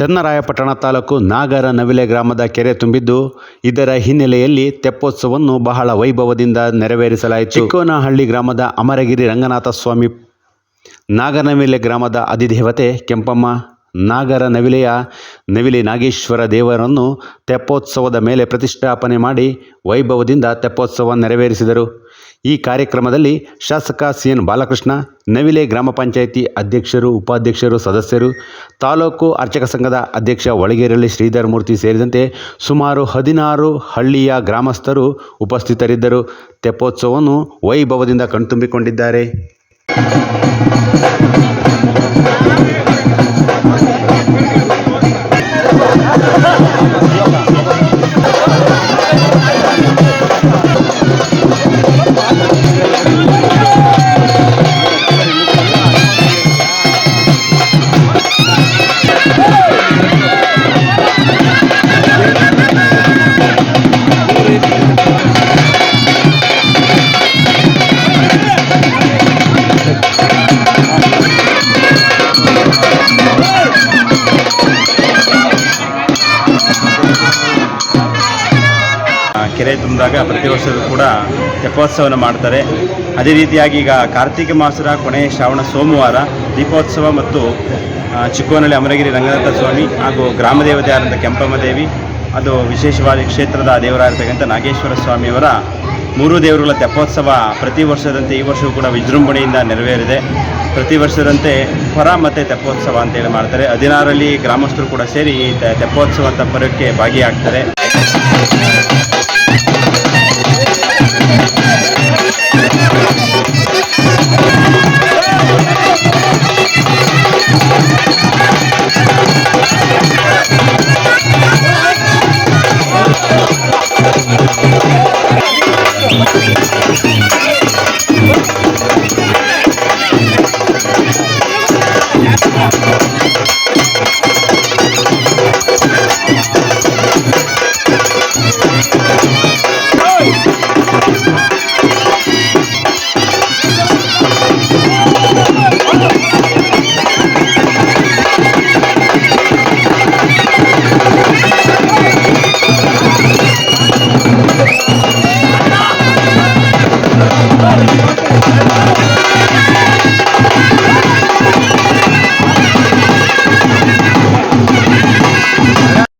ಚನ್ನರಾಯಪಟ್ಟಣ ತಾಲೂಕು ನಾಗರ ನವಿಲೆ ಗ್ರಾಮದ ಕೆರೆ ತುಂಬಿದ್ದು, ಇದರ ಹಿನ್ನೆಲೆಯಲ್ಲಿ ತೆಪ್ಪೋತ್ಸವವನ್ನು ಬಹಳ ವೈಭವದಿಂದ ನೆರವೇರಿಸಲಾಯಿತು. ಚಿಕ್ಕೋನಹಳ್ಳಿ ಗ್ರಾಮದ ಅಮರಗಿರಿ ರಂಗನಾಥ ಸ್ವಾಮಿ ನಾಗನವಿಲೆ ಗ್ರಾಮದ ಅಧಿದೇವತೆ ಕೆಂಪಮ್ಮ ನಾಗರ ನವಿಲೆಯ ನವಿಲೆ ನಾಗೇಶ್ವರ ದೇವರನ್ನು ತೆಪ್ಪೋತ್ಸವದ ಮೇಲೆ ಪ್ರತಿಷ್ಠಾಪನೆ ಮಾಡಿ ವೈಭವದಿಂದ ತೆಪ್ಪೋತ್ಸವ ನೆರವೇರಿಸಿದರು. ಈ ಕಾರ್ಯಕ್ರಮದಲ್ಲಿ ಶಾಸಕ ಸಿ ಎನ್ ಬಾಲಕೃಷ್ಣ, ನವಿಲೆ ಗ್ರಾಮ ಪಂಚಾಯಿತಿ ಅಧ್ಯಕ್ಷರು, ಉಪಾಧ್ಯಕ್ಷರು, ಸದಸ್ಯರು, ತಾಲೂಕು ಅರ್ಚಕ ಸಂಘದ ಅಧ್ಯಕ್ಷ ಒಳಗೇರಳ್ಳಿ ಶ್ರೀಧರ್ ಮೂರ್ತಿ ಸೇರಿದಂತೆ ಸುಮಾರು ಹದಿನಾರು ಹಳ್ಳಿಯ ಗ್ರಾಮಸ್ಥರು ಉಪಸ್ಥಿತರಿದ್ದರು. ತೆಪ್ಪೋತ್ಸವವನ್ನು ವೈಭವದಿಂದ ಕಣ್ತುಂಬಿಕೊಂಡಿದ್ದಾರೆ. ಕೆರೆ ತುಂಬಿದಾಗ ಪ್ರತಿ ವರ್ಷದೂ ಕೂಡ ತೆಪ್ಪೋತ್ಸವನ ಮಾಡ್ತಾರೆ. ಅದೇ ರೀತಿಯಾಗಿ ಈಗ ಕಾರ್ತಿಕ ಮಾಸದ ಕೊನೆಯ ಶ್ರಾವಣ ಸೋಮವಾರ ದೀಪೋತ್ಸವ ಮತ್ತು ಚಿಕ್ಕೋನಲ್ಲಿ ಅಮರಗಿರಿ ರಂಗನಾಥ ಸ್ವಾಮಿ ಹಾಗೂ ಗ್ರಾಮದೇವತೆ ಆದಂಥ ಕೆಂಪಮ್ಮ ದೇವಿ, ಅದು ವಿಶೇಷವಾಗಿ ಕ್ಷೇತ್ರದ ದೇವರಾಗಿರ್ತಕ್ಕಂಥ ನಾಗೇಶ್ವರ ಸ್ವಾಮಿಯವರ ಮೂರು ದೇವರುಗಳ ತೆಪ್ಪೋತ್ಸವ ಪ್ರತಿ ವರ್ಷದಂತೆ ಈ ವರ್ಷವೂ ಕೂಡ ವಿಜೃಂಭಣೆಯಿಂದ ನೆರವೇರಿದೆ. ಪ್ರತಿ ವರ್ಷದಂತೆ ಹೊರ ಮತ್ತು ತೆಪ್ಪೋತ್ಸವ ಅಂತೇಳಿ ಮಾಡ್ತಾರೆ. ಹದಿನಾರಲ್ಲಿ ಗ್ರಾಮಸ್ಥರು ಕೂಡ ಸೇರಿ ತೆಪ್ಪೋತ್ಸವ ಅಂತ ಪರ್ವಕ್ಕೆ ಭಾಗಿಯಾಗ್ತಾರೆ.